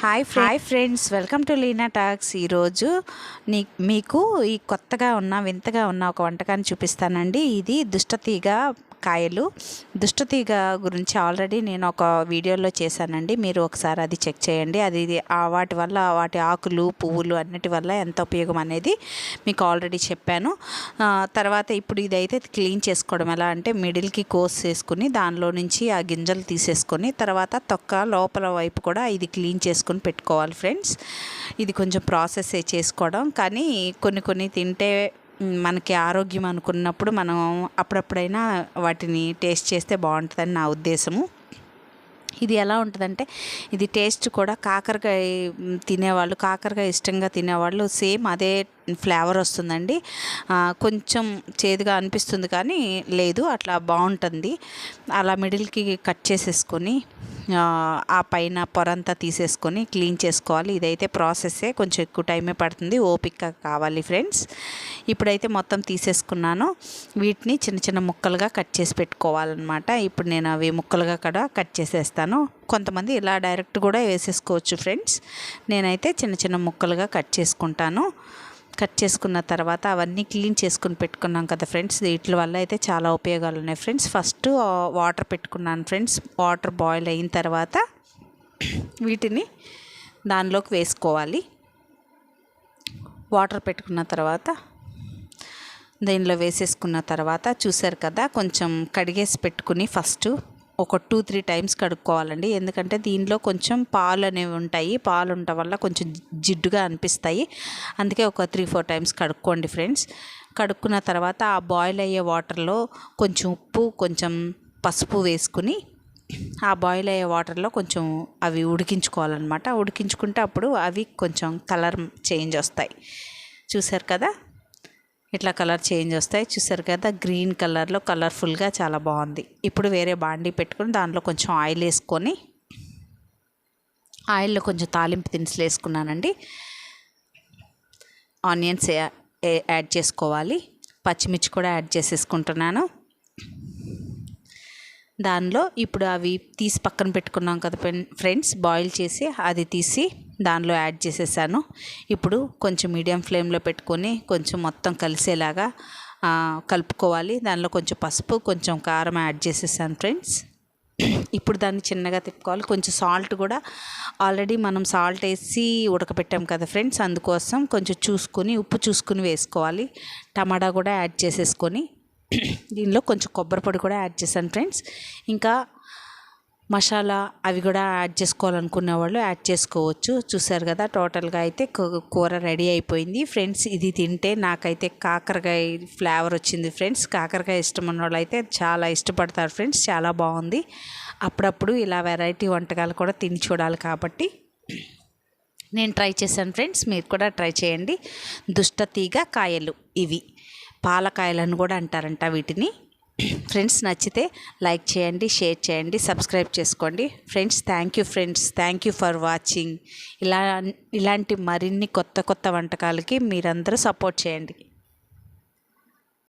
Hi hi friends welcome to Leena talks ఈరోజు నీ మీకు ఈ కొత్తగా ఉన్న వింతగా ఉన్న ఒక వంటకాన్ని చూపిస్తానండి. ఇది దుష్టతీగ కాయలు. దుష్టతీగ గురించి ఆల్రెడీ నేను ఒక వీడియోలో చేశానండి. మీరు ఒకసారి అది చెక్ చేయండి. అది వాటి వల్ల వాటి ఆకులు పువ్వులు అన్నిటి వల్ల ఎంత ఉపయోగం అనేది మీకు ఆల్రెడీ చెప్పాను. తర్వాత ఇప్పుడు ఇదైతే క్లీన్ చేసుకోవడం ఎలా అంటే మిడిల్కి కోస్ చేసుకుని దానిలో నుంచి ఆ గింజలు తీసేసుకొని తర్వాత తొక్క లోపల వైపు కూడా ఇది క్లీన్ చేసుకొని పెట్టుకోవాలి ఫ్రెండ్స్. ఇది కొంచెం ప్రాసెస్ చేసుకోవడం. కానీ కొన్ని కొన్ని తింటే మనకి ఆరోగ్యం అనుకున్నప్పుడు మనం అప్పుడప్పుడైనా వాటిని టేస్ట్ చేస్తే బాగుంటుందని నా ఉద్దేశము. ఇది ఎలా ఉంటుందంటే ఇది టేస్ట్ కూడా కాకరకాయ తినేవాళ్ళు కాకరకాయ ఇష్టంగా తినేవాళ్ళు సేమ్ అదే ఫ్లేవర్ వస్తుందండి. కొంచెం చేదుగా అనిపిస్తుంది కానీ లేదు అట్లా బాగుంటుంది. అలా మిడిల్కి కట్ చేసేసుకొని ఆ, ఆ పైన పొరంతా తీసేసుకొని క్లీన్ చేసుకోవాలి. ఇదైతే ప్రాసెస్సే కొంచెం ఎక్కువ టైమే పడుతుంది ఓపిక కావాలి ఫ్రెండ్స్. ఇప్పుడైతే మొత్తం తీసేసుకున్నాను. వీటిని చిన్న చిన్న ముక్కలుగా కట్ చేసి పెట్టుకోవాలన్నమాట. ఇప్పుడు నేను అవి ముక్కలుగా కూడా కట్ చేసేస్తాను. కొంతమంది ఇలా డైరెక్ట్ కూడా వేసేసుకోవచ్చు ఫ్రెండ్స్. నేనైతే చిన్న చిన్న ముక్కలుగా కట్ చేసుకుంటాను. కట్ చేసుకున్న తర్వాత అవన్నీ క్లీన్ చేసుకుని పెట్టుకున్నాం కదా ఫ్రెండ్స్. వీటి వల్ల అయితే చాలా ఉపయోగాలు ఉన్నాయి ఫ్రెండ్స్. ఫస్ట్ వాటర్ పెట్టుకున్నాను ఫ్రెండ్స్. వాటర్ బాయిల్ అయిన తర్వాత వీటిని దానిలోకి వేసుకోవాలి. వాటర్ పెట్టుకున్న తర్వాత దీనిలో వేసేసుకున్న తర్వాత చూసారు కదా కొంచెం కడిగేసి పెట్టుకుని ఫస్ట్ ఒక టూ త్రీ టైమ్స్ కడుక్కోవాలండి. ఎందుకంటే దీనిలో కొంచెం పాలు అనేవి ఉంటాయి. పాలు ఉండటం వల్ల కొంచెం జిడ్డుగా అనిపిస్తాయి. అందుకే ఒక త్రీ ఫోర్ టైమ్స్ కడుక్కోండి ఫ్రెండ్స్. కడుక్కున్న తర్వాత ఆ బాయిల్ అయ్యే వాటర్లో కొంచెం ఉప్పు కొంచెం పసుపు వేసుకుని ఆ బాయిల్ అయ్యే వాటర్లో కొంచెం అవి ఉడికించుకోవాలన్నమాట. ఉడికించుకుంటే అప్పుడు అవి కొంచెం కలర్ చేంజ్ వస్తాయి. చూసారు కదా? ఇట్లా కలర్ చేంజ్ వస్తాయి. చూసారు కదా గ్రీన్ కలర్లో కలర్ఫుల్గా చాలా బాగుంది. ఇప్పుడు వేరే బాండీ పెట్టుకుని దాంట్లో కొంచెం ఆయిల్ వేసుకొని ఆయిల్లో కొంచెం తాలింపు దినుసులు వేసుకున్నానండి. ఆనియన్స్ యాడ్ చేసుకోవాలి. పచ్చిమిర్చి కూడా యాడ్ చేసేసుకుంటున్నాను. దానిలో ఇప్పుడు అవి తీసి పక్కన పెట్టుకున్నాం కదా ఫ్రెండ్స్ బాయిల్ చేసి అది తీసి దానిలో యాడ్ చేసేసాను. ఇప్పుడు కొంచెం మీడియం ఫ్లేమ్లో పెట్టుకొని కొంచెం మొత్తం కలిసేలాగా కలుపుకోవాలి. దానిలో కొంచెం పసుపు కొంచెం కారం యాడ్ చేసేసాను ఫ్రెండ్స్. ఇప్పుడు దాన్ని చిన్నగా తిప్పుకోవాలి. కొంచెం సాల్ట్ కూడా ఆల్రెడీ మనం సాల్ట్ వేసి ఉడకపెట్టాం కదా ఫ్రెండ్స్ అందుకోసం కొంచెం చూసుకొని ఉప్పు చూసుకుని వేసుకోవాలి. టమాటా కూడా యాడ్ చేసేసుకొని దీనిలో కొంచెం కొబ్బరి పొడి కూడా యాడ్ చేశాను ఫ్రెండ్స్. ఇంకా మసాలా అవి కూడా యాడ్ చేసుకోవాలనుకునే వాళ్ళు యాడ్ చేసుకోవచ్చు. చూసారు కదా టోటల్గా అయితే కూర రెడీ అయిపోయింది. ఫ్రెండ్స్ ఇది తింటే నాకైతే కాకరకాయ ఫ్లేవర్ వచ్చింది ఫ్రెండ్స్. కాకరకాయ ఇష్టం ఉన్న వాళ్ళు అయితే చాలా ఇష్టపడతారు ఫ్రెండ్స్. చాలా బాగుంది. అప్పుడప్పుడు ఇలా వెరైటీ వంటకాలు కూడా తిని చూడాలి కాబట్టి నేను ట్రై చేశాను ఫ్రెండ్స్. మీరు కూడా ట్రై చేయండి. దుష్ట తీగ కాయలు ఇవి. పాలకాయలను కూడా అంటారంట వీటిని. ఫ్రెండ్స్ నచ్చితే లైక్ చేయండి షేర్ చేయండి సబ్స్క్రైబ్ చేసుకోండి. Friends thank you friends thank you for watching ఇలా ఇలాంటి మరిన్ని కొత్త కొత్త వంటకాలకి మీరందరూ సపోర్ట్ చేయండి.